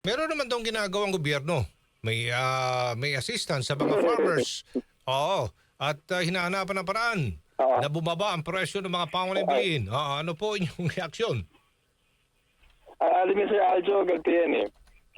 Meron naman daw ginagawang gobyerno. May ah, may assistance sa mga farmers. Oo. At ah, hinahanapan ng paraan Oo. na bumaba ang presyo ng mga pangunang bilihin. Ah, ano po inyong reaksyon? Ah, alam niyo Sir Aljo, ganito yan eh.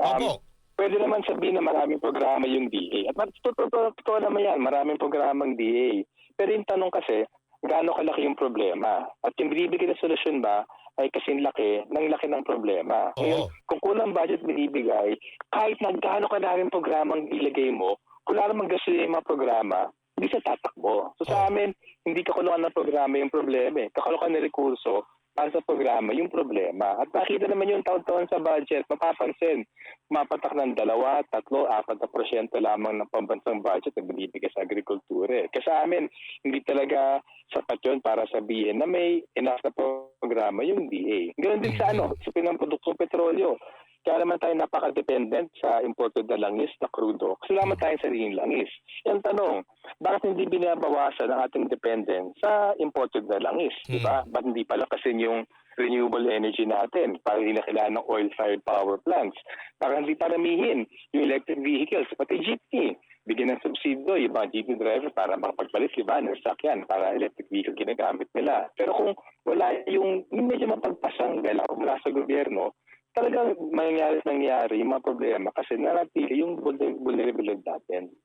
Opo. Pwede naman sabihin na maraming programa yung DA. At mat- totoo, totoo, totoo naman yan, maraming programang DA. Pero yung tanong kasi, gaano kalaki yung problema? At yung binibigay na solusyon ba ay kasing laki ng laki ng problema. Oo. Ngayon, kung kulang budget binibigay, kahit na gaano karaming programang ilagay mo, kung wala namang gasolina yung mga programa, hindi sa tatakbo. So sa amin, hindi kakulukan ng programa yung problema eh. Kakulukan ng rekurso para sa programa yung problema. At nakita naman yung taon-taon sa budget, mapapansin, mapatak ng dalawa, tatlo, apat na porsyento lamang ng pambansang budget na binibigay sa agrikultura. eh. Kasi sa amin, hindi talaga sapat yun para sabihin na may enough na programa yung DA. Ganun din sa ano, sa pinamproduktong petrolyo. Kaya naman tayo napaka-dependent sa imported na langis na crudo. Kasi lamang tayong sariling langis. Yung tanong, bakit hindi binabawasan ang ating dependence sa imported na langis? Di ba? Ba't hindi pala kasi yung renewable energy natin para hindi na kailangan ng oil-fired power plants? Para hindi paramihin yung electric vehicles, pati jeepney. Bigyan ng subsidio yung mga jeepney driver para makapagpalit, ba, ng sakyan para electric vehicle ginagamit nila. Pero kung wala yung, yung medyo mapagpasang galaw mula sa gobyerno, talagang mangyayari nangyari yung mga problema kasi nanatili yung vulner- vulnerability natin.